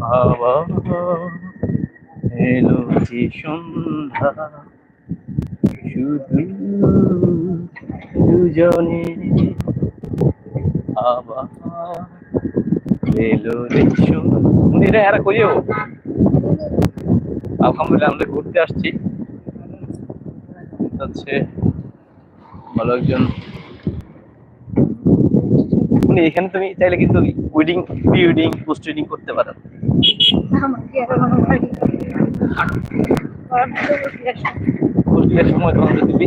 বাবা এলো যে সন্ধ্যা। শুধু দুজনে আবার এলো রে সন্ধ্যা এরা কই যাব আলহামদুলিল্লাহ, আমরা ঘুরতে আসছি। হচ্ছে ভালো একজন। এখানে তুমি চাইলে কিন্তু wedding pre wedding post wedding করতে পারো সময় যদি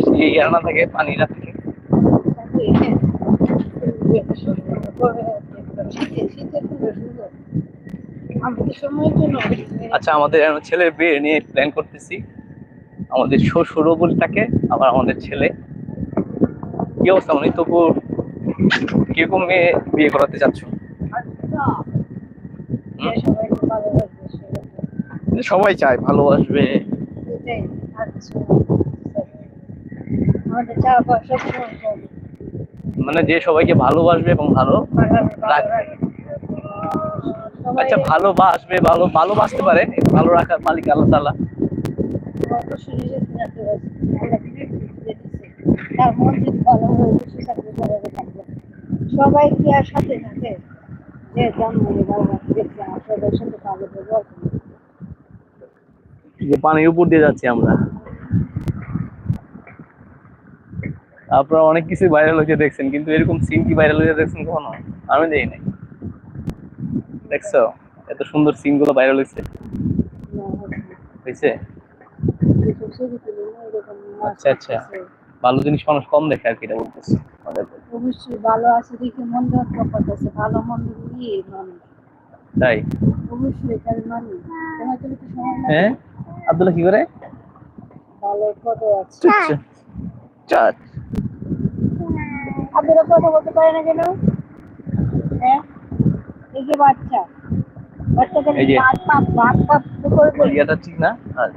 থাকে পানি না থাকে আচ্ছা আমাদের ছেলের বিয়ে নিয়ে প্ল্যান করতেছি। আমাদের শ্বশুরও বলে থাকে, আবার আমাদের ছেলে। কি অবস্থা মানে? তবু কীরকম মেয়ে বিয়ে করাতে চাচ্ছ হুম? সবাইকে ভালোবাসবে সেরকম। সবাই চায় ভালোবাসবে। মানে যে সবাইকে ভালোবাসবে এবং ভালো রাখবে। আচ্ছা ভালোবাসবে ভালো ভালোবাসতে পারে ভালো রাখার মালিক আল্লাহ তালা সবাই কি আর সাথে থাকে? যে জন্ম বাবা দেখছে আমার সবাই সাথে ভালো ব্যবহার। যে পানির উপর দিয়ে যাচ্ছি আমরা। আপনারা অনেক কিছু ভাইরাল হয়েছে দেখছেন কিন্তু এরকম সিন কি ভাইরাল হয়েছে দেখছেন কখনো? আমি দেখি নাই। দেখছ? এত সুন্দর সিনগুলো ভাইরাল হয়েছে। হয়েছে? আচ্ছা, আচ্ছা। ভালো জিনিস মানুষ কম দেখে আর কি এটা বলতেছি। অবশ্যই ভালো আছে দেখে মন তফাৎ আছে ভালো মন্দ নিয়ে মানুষ তাই? অবশ্যই তার মানুষ তোমার তো সময় হ্যাঁ? আব্দুল্লাহ কি করে? ভালো আছে। কথা বলতে পারে না কেন? হ্যাঁ এই যে বাচ্চা। ঠিক না? হ্যাঁ।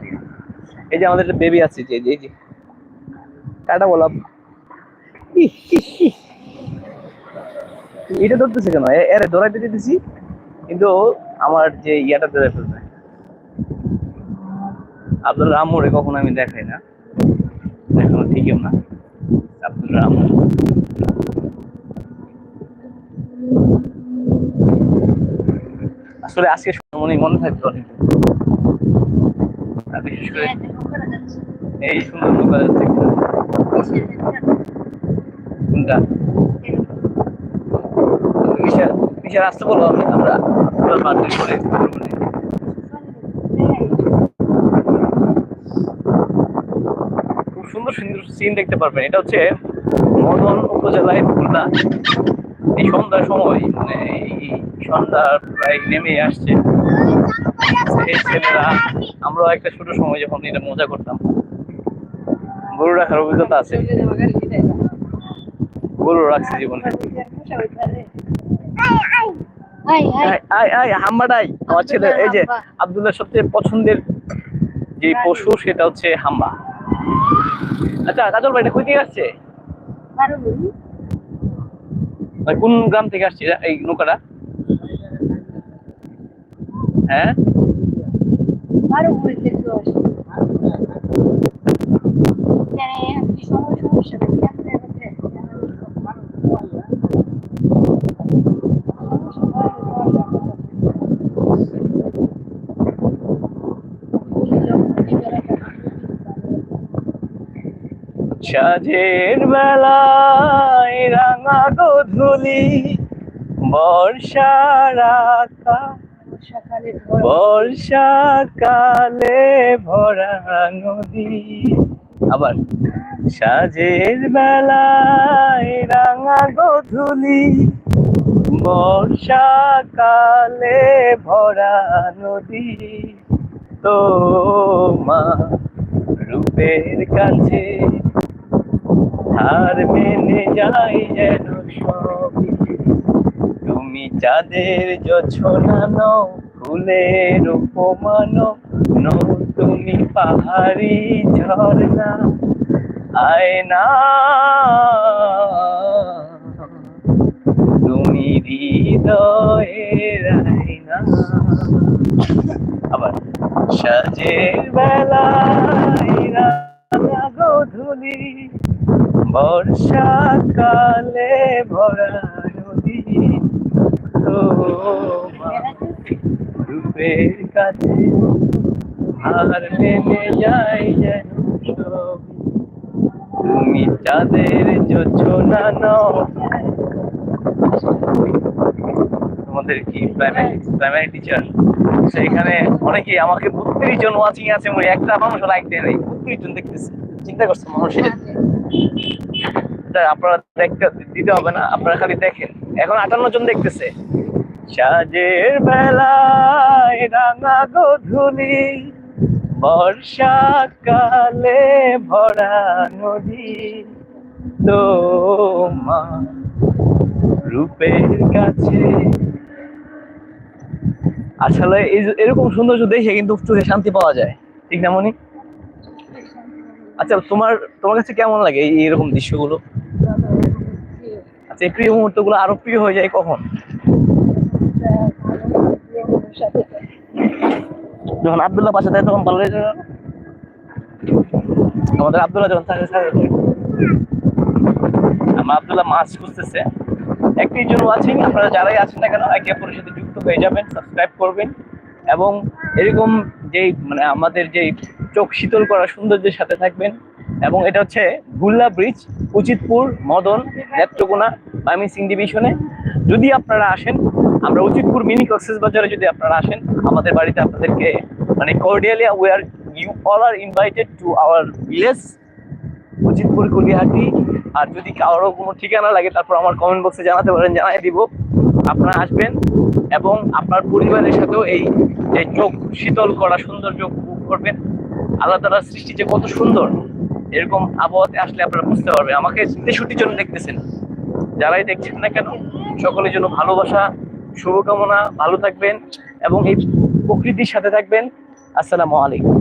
এই যে আমাদের একটা বেবি আছে যে এই যে। কাটা এটা ধরতেছে কেন? এরে ধরাইতে দিতেছি। কিন্তু আমার যে ইয়াটা ধরে ফেলবে। আব্দুল রামুরে কখনো আমি দেখাই না। এখনও ঠিকই না আব্দুল রামু। আসলে আজকে মনে মনে থাকতো অনেক। এই সুন্দর কিসের কিসের আসতে বলো আমি। আমরা করে সুন্দর সিন দেখতে পারবেন। এটা হচ্ছে মদন উপজেলায় খুলনা। এই সন্ধ্যার সময় মানে এই সন্ধ্যা প্রায় নেমে আসছে। এই ছেলেরা আমরাও একটা ছোট সময় যখন এটা মজা করতাম। গরু রাখার অভিজ্ঞতা আছে। গরু রাখছি জীবনে। হাম্বাটাই আমার ছেলে এই যে আব্দুল্লাহ সবচেয়ে পছন্দের যে পশু সেটা হচ্ছে হাম্বা আচ্ছা কাজল ভাই এটা কই থেকে আসছে? কোন গ্রাম থেকে আসছে এই নৌকাটা? হ্যাঁ কি সময় সমস্যা নেই আপনি আমাকে সাজের বেলায় রাঙা গধূলি, বর্ষার বর্ষাকালে ভরা নদী। আবার সাজের বেলায় রাঙা গধূলি, বর্ষাকালে ভরা নদী। তো মা রূপের কাছে হার মেনে যাই যেন সব তুমি চাঁদের জোছনা নও, ফুলের উপমান নও তুমি পাহাড়ি ঝর্ণা, আয়না। তুমি হৃদয়ের আয়না। আবার সাজের বেলায় গধূলি বর্ষাকালে ভরা নদী রূপের কাছে আর নেমে যাই যেন তুমি চাঁদের যোজনা নও তোমাদের কি প্রাইমারি প্রাইমারি টিচার সেইখানে অনেকেই আমাকে বত্রিশ জন ওয়াচিং আছে মনে একটা মানুষ লাইক দেয় নাই বত্রিশ জন দেখতেছে চিন্তা করছ মানুষের আপনারা দেখতে দিতে হবে না আপনারা খালি দেখেন। এখন আটান্ন জন দেখতেছে। সাজের বেলায় রাঙা গধূলি বর্ষাকালে ভরা নদী। তোমার রূপের কাছে। আসলে এই এরকম সৌন্দর্য দেখে কিন্তু শান্তি পাওয়া যায়। ঠিক না মনি? আচ্ছা তোমার তোমার কাছে কেমন লাগে এই এরকম দৃশ্যগুলো? আচ্ছা এই প্রিয় মুহূর্তগুলো আরও প্রিয় হয়ে যায় কখন? যখন আবদুল্লাহ পাশে থাকে তখন ভালো লাগে? আমাদের আবদুল্লাহ যখন থাকে আমার আব্দুল্লাহ মাছ খুঁজতেছে। একটি জন্য আছেন আপনারা যারাই আছেন না কেন, একে অপরের সাথে যুক্ত হয়ে যাবেন সাবস্ক্রাইব করবেন। এবং এরকম যেই মানে আমাদের যেই চোখ শীতল করা সৌন্দর্যের সাথে থাকবেন। এবং এটা হচ্ছে ভুল্লা ব্রিজ, উচিতপুর, মদন, নেত্রকোনা মাইমিসিং ডিভিশনে। যদি আপনারা আসেন, আমরা উচিতপুর মিনি কক্সেস বাজারে যদি আপনারা আসেন, আমাদের বাড়িতে আপনাদেরকে মানে cordially we are you all are invited to our village Uchitpur, Kulihati. আর যদি কারও কোনো ঠিকানা লাগে, তারপর আমার কমেন্ট বক্সে জানাতে পারেন, জানাই দিব। আপনারা আসবেন এবং আপনার পরিবারের সাথেও এই যে চোখ শীতল করা সৌন্দর্য উপভোগ করবেন। আল্লাহ তালার সৃষ্টি যে কত সুন্দর, এরকম আবহাওয়াতে আসলে আপনারা বুঝতে পারবেন। আমাকে তেষট্টি জন দেখতেছেন। যারাই দেখছেন না কেন, সকলের জন্য ভালোবাসা, শুভকামনা, ভালো থাকবেন এবং এই প্রকৃতির সাথে থাকবেন। আসসালামু আলাইকুম।